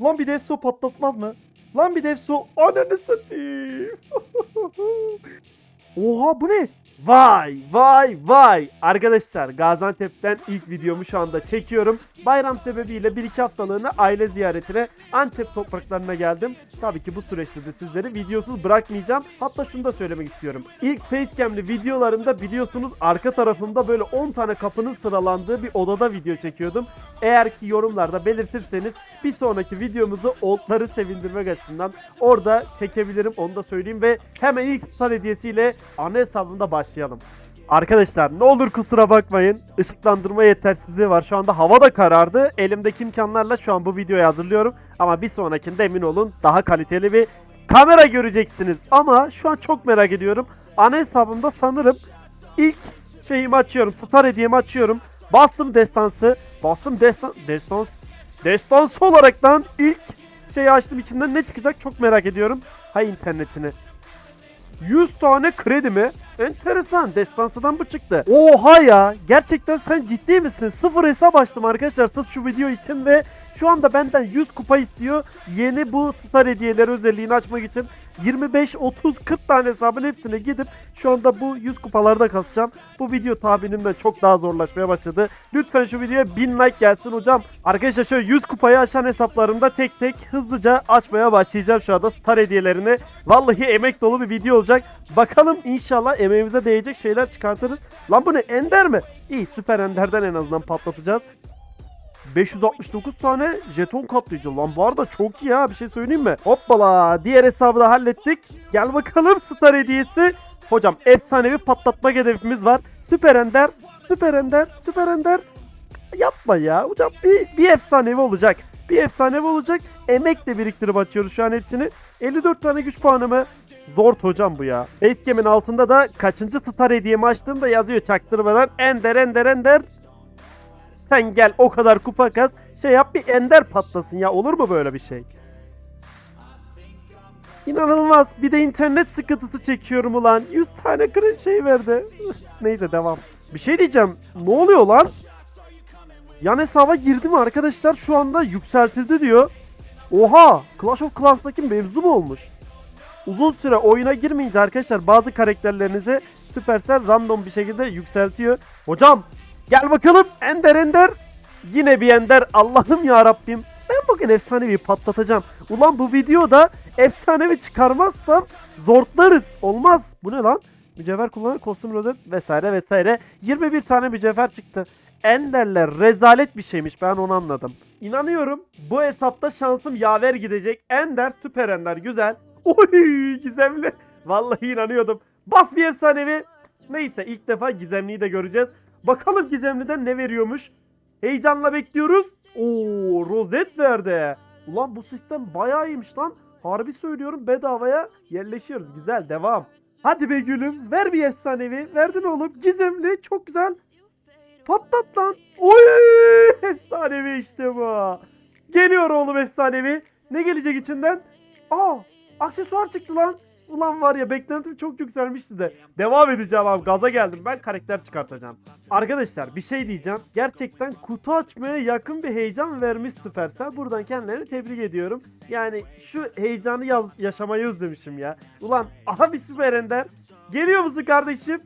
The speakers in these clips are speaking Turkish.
Lan bir defso patlatmaz mı? Lan bir defso ananı satayım. Oha bu ne? Vay vay vay. Arkadaşlar Gaziantep'ten ilk videomu şu anda çekiyorum. Bayram sebebiyle bir iki haftalığına aile ziyaretine Antep topraklarına geldim. Tabii ki bu süreçte de sizleri videosuz bırakmayacağım. Hatta şunu da söylemek istiyorum. İlk facecam'li videolarımda biliyorsunuz arka tarafımda böyle 10 tane kapının sıralandığı bir odada video çekiyordum. Eğer ki yorumlarda belirtirseniz bir sonraki videomuzu oldları sevindirmek açısından orada çekebilirim onu da söyleyeyim ve hemen ilk star hediyesiyle ana hesabımda başlayalım. Arkadaşlar ne olur kusura bakmayın. Işıklandırma yetersizliği var. Şu anda hava da karardı. Elimdeki imkanlarla şu an bu videoyu hazırlıyorum. Ama bir sonrakinde emin olun daha kaliteli bir kamera göreceksiniz. Ama şu an çok merak ediyorum. Ana hesabımda sanırım ilk şeyimi açıyorum. Star hediyemi açıyorum. Bastım destansı. Bastım destan... Destans... Destansı olaraktan ilk şeyi açtım. içinden ne çıkacak çok merak ediyorum. Hay internetini. 100 tane kredi mi? Enteresan. Destansıdan bu çıktı. Oha ya. Gerçekten sen ciddi misin? Sıfır hesap açtım arkadaşlar sırf şu video için ve şu anda benden 100 kupa istiyor. Yeni bu star hediyeleri özelliğini açmak için 25, 30, 40 tane hesabın hepsine gidip şu anda bu 100 kupaları da kasacağım. Bu video tahminimden çok daha zorlaşmaya başladı. Lütfen şu videoya 1000 like gelsin hocam. Arkadaşlar şöyle 100 kupayı aşan hesaplarımda tek tek hızlıca açmaya başlayacağım şu anda star hediyelerini. Vallahi emek dolu bir video olacak. Bakalım inşallah emeğimize değecek şeyler çıkartırız. Lan bu ne ender mi? İyi süper enderden en azından patlatacağız. 569 tane jeton kaplayıcı. Lan bu arada çok iyi ha bir şey söyleyeyim mi? Hoppala diğer hesabı da hallettik. Gel bakalım star hediyesi. Hocam efsanevi patlatmak hedefimiz var. Süper ender, süper ender, süper ender. Yapma ya hocam bir, bir efsanevi olacak. Bir efsanevi olacak. Emekle biriktirip açıyoruz şu an hepsini. 54 tane güç puanı mı? Zor hocam bu ya. Facecam'in altında da kaçıncı star hediyemi açtığımda yazıyor çaktırmadan. Ender ender ender. Sen gel o kadar kupa kas. Şey yap bir ender patlasın ya olur mu böyle bir şey? İnanılmaz. Bir de internet sıkıntısı çekiyorum ulan. 100 tane kırın şey verdi. Neyse devam. Bir şey diyeceğim. Ne oluyor lan? Yan hesaba girdim arkadaşlar. Şu anda yükseltildi diyor. Oha! Clash of Clans'taki mevzu mu olmuş? Uzun süre oyuna girmeyince arkadaşlar bazı karakterlerinizi Supercell random bir şekilde yükseltiyor. Hocam gel bakalım Ender Ender. Yine bir Ender Allah'ım ya Rabbim. Ben bugün efsanevi patlatacağım. Ulan bu videoda efsanevi çıkarmazsam zortlarız. Olmaz. Bu ne lan? Mücevher kullanır, kostüm rozet vesaire vesaire. 21 tane mücevher çıktı. Enderler rezalet bir şeymiş ben onu anladım. İnanıyorum bu hesapta şansım yaver gidecek. Ender süper ender güzel. Oy gizemli. Vallahi inanıyordum. Bas bir efsanevi. Neyse ilk defa gizemliyi de göreceğiz. Bakalım gizemliden ne veriyormuş. Heyecanla bekliyoruz. Oo rozet verdi. Ulan bu sistem bayağı iyiymiş lan. Harbi söylüyorum bedavaya yerleşiyoruz. Güzel devam. Hadi be gülüm ver bir efsanevi. Verdin oğlum gizemli çok güzel. Patlat lan. Oy efsanevi işte bu. Geliyor oğlum efsanevi. Ne gelecek içinden? Aa aksesuar çıktı lan. Ulan var ya beklentim çok yükselmişti de. Devam edeceğim abi gaza geldim ben karakter çıkartacağım. Arkadaşlar bir şey diyeceğim. Gerçekten kutu açmaya yakın bir heyecan vermiş Supercell. Buradan kendilerini tebrik ediyorum. Yani şu heyecanı yaşamayı özlemişim ya. Ulan aha bir Süper Ender. Geliyor musun kardeşim?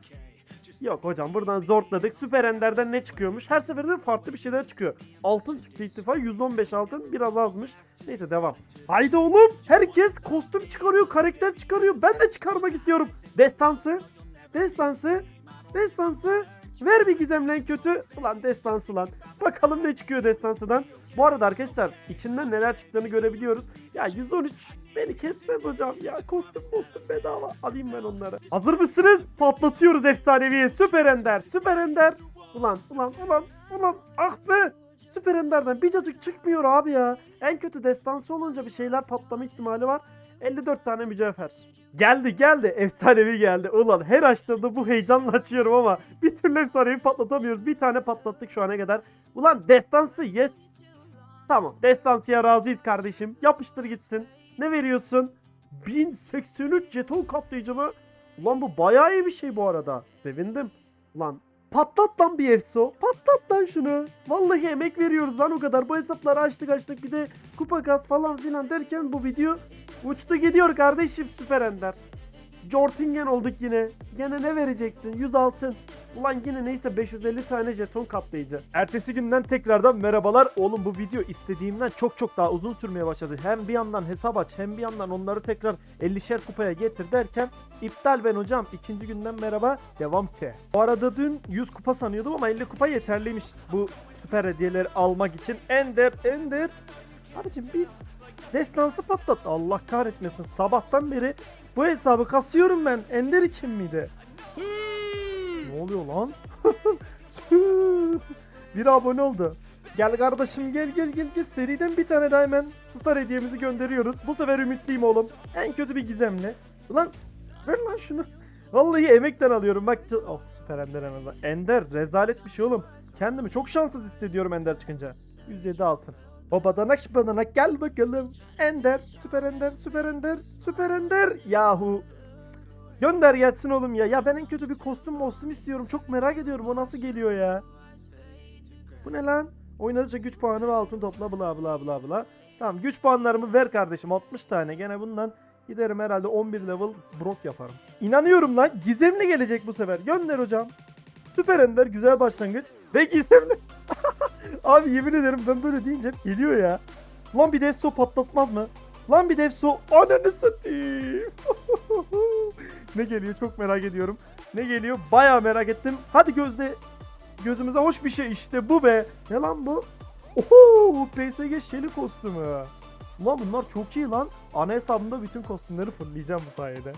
Yok hocam buradan zortladık. Süper Ender'den ne çıkıyormuş? Her seferinde farklı bir şeyler çıkıyor. Altın çıktı ilk defa. 115 altın biraz azmış. Neyse devam. Haydi oğlum. Herkes kostüm çıkarıyor, karakter çıkarıyor. Ben de çıkarmak istiyorum. Destansı. Destansı. Destansı. Ver bir gizemlen kötü. Ulan destansı lan. Bakalım ne çıkıyor destansıdan. Bu arada arkadaşlar içinden neler çıktığını görebiliyoruz. Ya 113 beni kesmez hocam ya. Kostüm kostüm bedava. Alayım ben onları. Hazır mısınız? Patlatıyoruz efsaneviyi. Süper Ender. Süper Ender. Ulan ulan ulan ulan. Ah be. Süper Ender'den bir cacık çıkmıyor abi ya. En kötü destansı olunca bir şeyler patlama ihtimali var. 54 tane mücevher. Geldi geldi. Efsanevi geldi. Ulan her açtığımda bu heyecanla açıyorum ama bir türlü efsanevi patlatamıyoruz. Bir tane patlattık şu ana kadar. Ulan destansı yes. Tamam. Destansıya razıyız kardeşim. Yapıştır gitsin. Ne veriyorsun? 1083 jeton kaplayıcı mı? Ulan bu bayağı iyi bir şey bu arada. Sevindim. Ulan patlat lan bir EFSO. Patlat lan şunu. Vallahi emek veriyoruz lan o kadar. Bu hesapları açtık açtık bir de kupa gaz falan filan derken bu video uçtu gidiyor kardeşim Süper Ender. Jortingen olduk yine. Gene ne vereceksin? 100 altın. Ulan yine neyse 550 tane jeton katlayıcı. Ertesi günden tekrardan merhabalar. Oğlum bu video istediğimden çok çok daha uzun sürmeye başladı. Hem bir yandan hesap aç hem bir yandan onları tekrar 50'şer kupaya getir derken iptal ben hocam. İkinci günden merhaba. Devam ki. Bu arada dün 100 kupa sanıyordum ama 50 kupa yeterliymiş bu süper hediyeleri almak için. Ender, Ender. Abicim bir destansı patlat. Allah kahretmesin. Sabahtan beri bu hesabı kasıyorum ben. Ender için miydi? Oluyor lan? bir abone oldu. Gel kardeşim gel gel gel gel seriden bir tane daha hemen star hediyemizi gönderiyoruz. Bu sefer ümitliyim oğlum. En kötü bir gizemli. Ulan ver lan şunu. Vallahi emekten alıyorum bak. Oh süper Ender en azından. Ender rezalet bir şey oğlum. Kendimi çok şanssız hissediyorum Ender çıkınca. 107 altın. O badanak şu badanak gel bakalım. Ender, süper Ender, süper Ender, süper Ender. Yahu Gönder gelsin oğlum ya. Ya ben en kötü bir kostüm kostüm istiyorum. Çok merak ediyorum o nasıl geliyor ya. Bu ne lan? Oynadıkça güç puanı ve altın topla bla bla bla bla. Tamam güç puanlarımı ver kardeşim 60 tane. Gene bundan giderim herhalde 11 level brok yaparım. İnanıyorum lan gizemli gelecek bu sefer. Gönder hocam. Süper Ender güzel başlangıç. Ve gizemli. Abi yemin ederim ben böyle deyince geliyor ya. Lan bir defso patlatmaz mı? Lan bir defso ananı satayım. Ne geliyor çok merak ediyorum. Ne geliyor bayağı merak ettim. Hadi gözde gözümüze hoş bir şey işte bu be. Ne lan bu? Oho PSG Shelly kostümü. Ulan bunlar çok iyi lan. Ana hesabımda bütün kostümleri fırlayacağım bu sayede.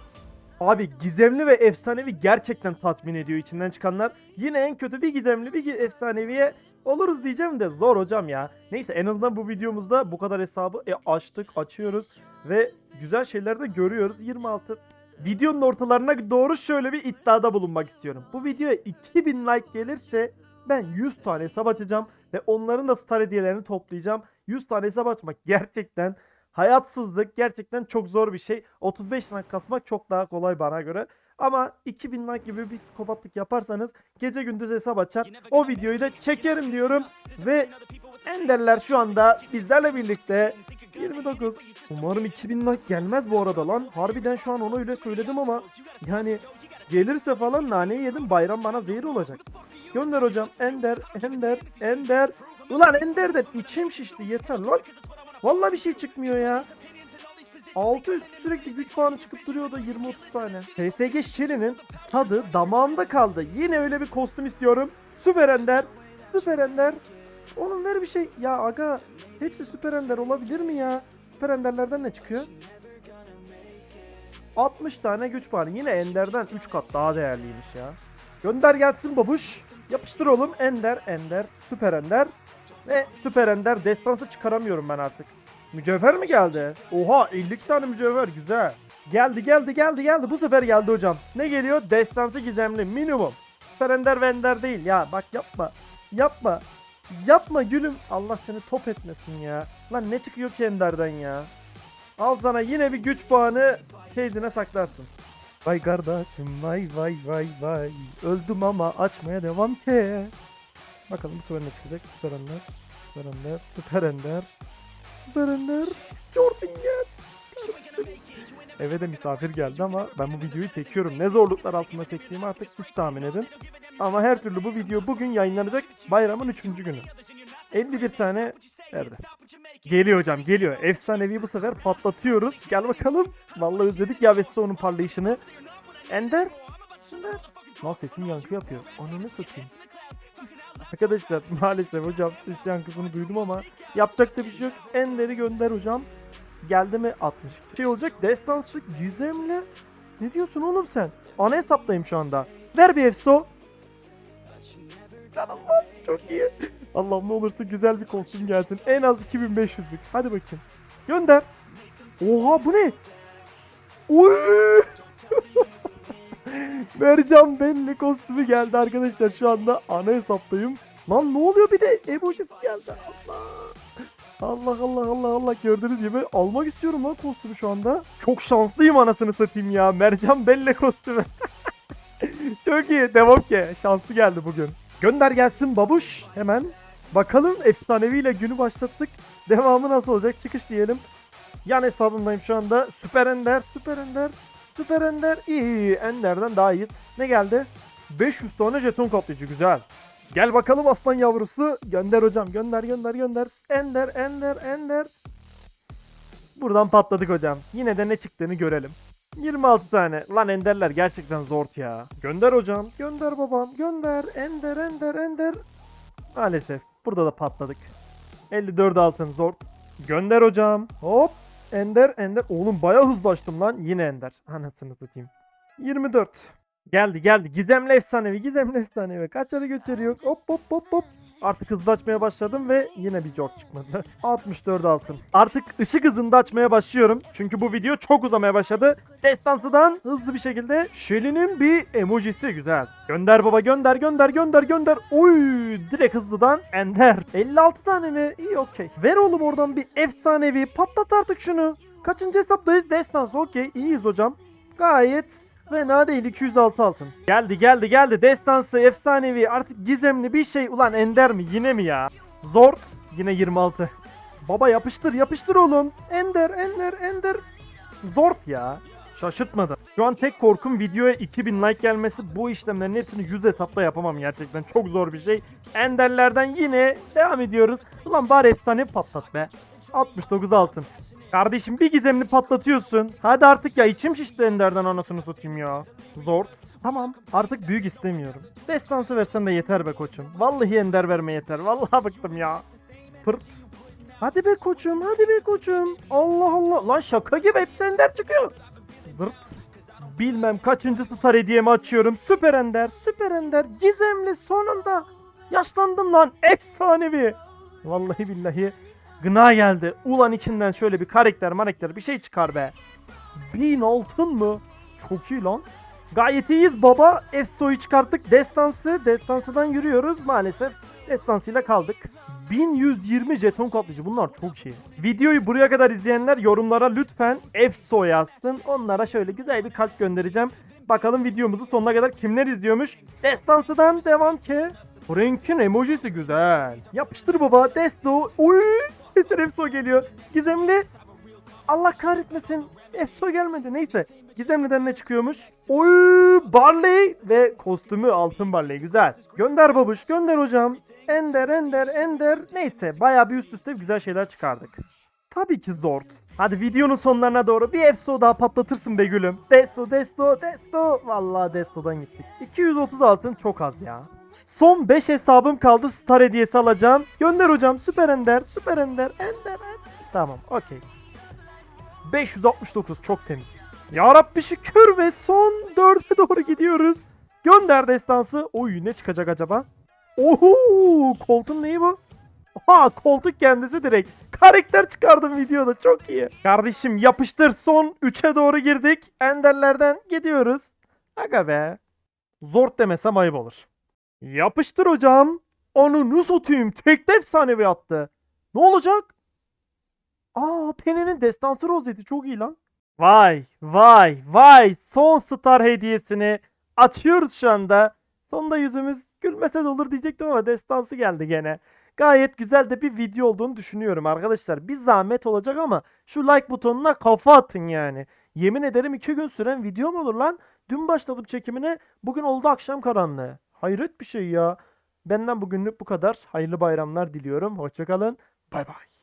Abi gizemli ve efsanevi gerçekten tatmin ediyor içinden çıkanlar. Yine en kötü bir gizemli bir efsaneviye oluruz diyeceğim de zor hocam ya. Neyse en azından bu videomuzda bu kadar hesabı e, açtık, açıyoruz ve güzel şeyler de görüyoruz. 26 Videonun ortalarına doğru şöyle bir iddiada bulunmak istiyorum. Bu videoya 2000 like gelirse ben 100 tane hesap açacağım ve onların da star hediyelerini toplayacağım. 100 tane hesap açmak gerçekten hayatsızlık, gerçekten çok zor bir şey. 35 like kasmak çok daha kolay bana göre. Ama 2000 like gibi bir psikopatlık yaparsanız gece gündüz hesap açar. O videoyu da çekerim diyorum. Ve Enderler şu anda bizlerle birlikte 29. Umarım 2000 like gelmez bu arada lan. Harbiden şu an onu öyle söyledim ama yani gelirse falan naneyi yedim bayram bana zehir olacak. Gönder hocam Ender, Ender, Ender. Ulan Ender de içim şişti yeter lan. Vallahi bir şey çıkmıyor ya. 6 üstü sürekli güç puanı çıkıp duruyor da 20-30 tane. PSG Shelly'nin tadı damağımda kaldı. Yine öyle bir kostüm istiyorum. Süper Ender. Süper Ender. Onun ver bir şey. Ya aga hepsi Süper Ender olabilir mi ya? Süper Ender'lerden ne çıkıyor? 60 tane güç puanı. Yine Ender'den 3 kat daha değerliymiş ya. Gönder gelsin babuş. Yapıştır oğlum. Ender, Ender, Süper Ender. Ve Süper Ender destansı çıkaramıyorum ben artık. Mücevher mi geldi? Oha 50 tane mücevher güzel. Geldi geldi geldi geldi. Bu sefer geldi hocam. Ne geliyor? Destansı gizemli minimum. Süper Ender ve Ender değil ya. Bak yapma. Yapma. Yapma gülüm. Allah seni top etmesin ya. Lan ne çıkıyor ki Ender'den ya. Al sana yine bir güç puanı kendine saklarsın. Vay kardeşim vay vay vay vay. Öldüm ama açmaya devam ki. Bakalım bu sefer ne çıkacak? Süper Ender. Süper Ender. Süper Ender. Süper Ender. Jortingen. Eve de misafir geldi ama ben bu videoyu çekiyorum. Ne zorluklar altında çektiğimi artık siz tahmin edin. Ama her türlü bu video bugün yayınlanacak bayramın 3. günü. 51 tane nerede? Geliyor hocam geliyor. Efsanevi bu sefer patlatıyoruz. Gel bakalım. Vallahi özledik ya Vessa onun parlayışını. Ender. Ender. Lan sesim yankı yapıyor. Ananı satayım. Arkadaşlar maalesef hocam ses yankısını duydum ama yapacak da bir şey yok. Ender'i gönder hocam. Geldi mi 60. Şey olacak destansı gizemli. Ne diyorsun oğlum sen? Ana hesaptayım şu anda. Ver bir efso. Var, çok iyi. Allah'ım ne olursa güzel bir kostüm gelsin. En az 2500'lük. Hadi bakayım. Gönder. Oha bu ne? Oy! Mercan belli kostümü geldi arkadaşlar. Şu anda ana hesaptayım. Lan ne oluyor bir de emojisi geldi. Allah. Allah Allah Allah Allah gördüğünüz gibi almak istiyorum lan kostümü şu anda. Çok şanslıyım anasını satayım ya. Mercan Belle kostümü. Çok iyi. Devam ki. Şanslı geldi bugün. Gönder gelsin babuş. Hemen Bakalım efsaneviyle günü başlattık. Devamı nasıl olacak? Çıkış diyelim. Yan hesabımdayım şu anda. Süper Ender, Süper Ender, Süper Ender. İyi. Ender'den daha iyi. Ne geldi? 500 tane jeton kaplayıcı. Güzel. Gel bakalım aslan yavrusu. Gönder hocam. Gönder, gönder, gönder. Ender, Ender, Ender. Buradan patladık hocam. Yine de ne çıktığını görelim. 26 tane. Lan enderler gerçekten zor ya. Gönder hocam. Gönder babam. Gönder. Ender, ender, ender. Maalesef. Burada da patladık. 54 altın zor. Gönder hocam. Hop. Ender, ender. Oğlum bayağı hızlı açtım lan. Yine ender. Anasını satayım. 24. Geldi geldi. Gizemli efsanevi. Gizemli efsanevi. Kaçarı göçeri yok. Hop hop hop hop. Artık hızlı açmaya başladım ve yine bir jok çıkmadı. 64 altın. Artık ışık hızında açmaya başlıyorum. Çünkü bu video çok uzamaya başladı. Destansıdan hızlı bir şekilde Shelly'nin bir emojisi güzel. Gönder baba gönder gönder gönder gönder. Oy direkt hızlıdan Ender. 56 tane mi? İyi okey. Ver oğlum oradan bir efsanevi patlat artık şunu. Kaçıncı hesaptayız? Destans okey iyiyiz hocam. Gayet fena değil 206 altın. Geldi geldi geldi destansı efsanevi artık gizemli bir şey. Ulan Ender mi yine mi ya? Zor yine 26. Baba yapıştır yapıştır oğlum. Ender Ender Ender. Zor ya. Şaşırtmadı. Şu an tek korkum videoya 2000 like gelmesi. Bu işlemlerin hepsini 100 hesapta yapamam gerçekten. Çok zor bir şey. Enderlerden yine devam ediyoruz. Ulan bari efsane patlat be. 69 altın. Kardeşim bir gizemli patlatıyorsun. Hadi artık ya içim şişti Ender'den anasını satayım ya. Zor. Tamam artık büyük istemiyorum. Destansı versen de yeter be koçum. Vallahi Ender verme yeter. Vallahi bıktım ya. Pırt. Hadi be koçum hadi be koçum. Allah Allah. Lan şaka gibi hepsi Ender çıkıyor. Zırt. Bilmem kaçıncı star hediyemi açıyorum. Süper Ender, Süper Ender, Gizemli sonunda. Yaşlandım lan, efsanevi. Vallahi billahi gına geldi. Ulan içinden şöyle bir karakter marakter bir şey çıkar be. Bin altın mı? Çok iyi lan. Gayet iyiyiz baba. Efso'yu çıkarttık. Destansı. Destansıdan yürüyoruz. Maalesef destansıyla kaldık. 1120 jeton kaplıcı. Bunlar çok iyi. Videoyu buraya kadar izleyenler yorumlara lütfen EFSO yazsın. Onlara şöyle güzel bir kalp göndereceğim. Bakalım videomuzu sonuna kadar kimler izliyormuş. Destansıdan devam ki. Frank'in emojisi güzel. Yapıştır baba. Desto. Uy. Bütün EFSO geliyor. Gizemli. Allah kahretmesin. Efso gelmedi. Neyse. Gizemli'den ne çıkıyormuş? Oy Barley ve kostümü altın Barley. Güzel. Gönder babuş. Gönder hocam. Ender, Ender, Ender. Neyse bayağı bir üst üste güzel şeyler çıkardık. Tabii ki zor. Hadi videonun sonlarına doğru bir Efso daha patlatırsın be gülüm. Desto, Desto, Desto. Vallahi Desto'dan gittik. 230 altın çok az ya. Son 5 hesabım kaldı. Star hediyesi alacağım. Gönder hocam. Süper Ender, Süper Ender, Ender, Ender. Tamam, okey. 569 çok temiz. Ya Rabbi şükür ve son 4'e doğru gidiyoruz. Gönder destansı. Oy ne çıkacak acaba? Oho koltuğun neyi bu? Ha koltuk kendisi direkt. Karakter çıkardım videoda çok iyi. Kardeşim yapıştır son 3'e doğru girdik. Enderlerden gidiyoruz. Aga be. Zor demesem ayıp olur. Yapıştır hocam. Onu nasıl atayım? Tek efsanevi attı. Ne olacak? Aa Penny'nin destansı rozeti çok iyi lan. Vay vay vay son star hediyesini açıyoruz şu anda. Sonunda yüzümüz gülmese de olur diyecektim ama destansı geldi gene. Gayet güzel de bir video olduğunu düşünüyorum arkadaşlar. Bir zahmet olacak ama şu like butonuna kafa atın yani. Yemin ederim iki gün süren video mu olur lan? Dün başladım çekimine bugün oldu akşam karanlığı. Hayret bir şey ya. Benden bugünlük bu kadar. Hayırlı bayramlar diliyorum. Hoşçakalın. Bay bay.